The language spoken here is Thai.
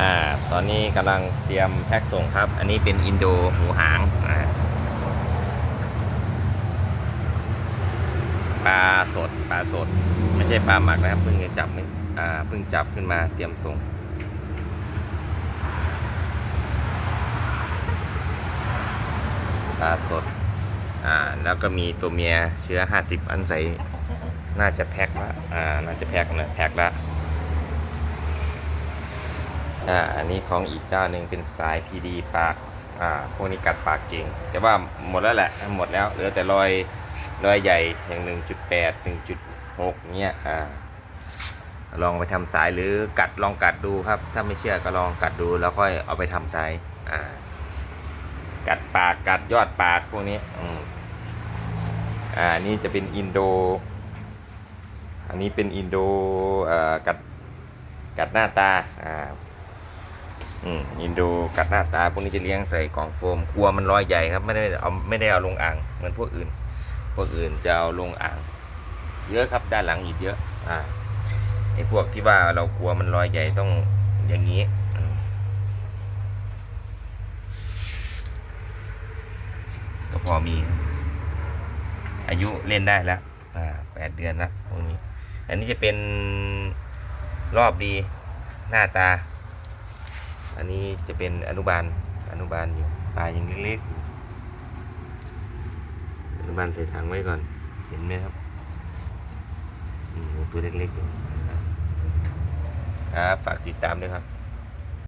อ่าตอนนี้กำลังเตรียมแพ็คส่งครับ อันนี้เป็นอินโดหูหางอ่าปลาสดปลาสด ไม่ใช่ปลาหมักนะครับเพิ่งจะจับอ่าเพิ่งจับขึ้นมาเตรียมส่ง ปลาสดอ่าแล้วก็มีตัวเมียเชื้อ 50 อันใสน่าจะแพ็คละอ่าน่าจะแพ็คนะแพ็คละ อ่าอันนี้ของอีกเจ้าหนึ่งเป็นสายพีดีปากอ่าพวกนี้กัดปากเก่ง แต่ว่าหมดแล้วแหละหมดแล้วเหลือแต่รอยรอยใหญ่อย่าง 1.8 1.6เงี้ยอ่าลองไปทำสายหรือกัดลองกัดดูครับ ถ้าไม่เชื่อก็ลองกัดดูแล้วค่อยเอาไปทำสายอ่ากัดปากกัดยอดปากพวกนี้อืมอ่านี่จะเป็นอินโด อันนี้เป็นอินโดอ่อกัดกัดหน้าตาอ่า อืมอินโดกัดหน้าตาพวกนี้จะเลี้ยงใส่กล่องโฟมกลัวมันรอยใหญ่ครับไม่ได้เอาไม่ได้เอาลงอ่างเหมือนพวกอื่น พวกอื่นจะเอาลงอ่าง เยอะครับด้านหลังอีกเยอะ อ่าไอ้พวกที่ว่าเรากลัวมันรอยใหญ่ต้องอย่างนี้ก็พอมี อายุเล่นได้แล้วอ่าแปดเดือนแล้วพวกนี้ อันนี้จะเป็นรอบดีหน้าตา อันนี้จะเป็นอนุบาลอนุบาลอยู่ปลายังเล็กๆอยู่อนุบาลใส่ถังไว้ก่อน เห็นไหมครับอืมตัวเล็กๆอยู่ครับฝากติดตามด้วยครับ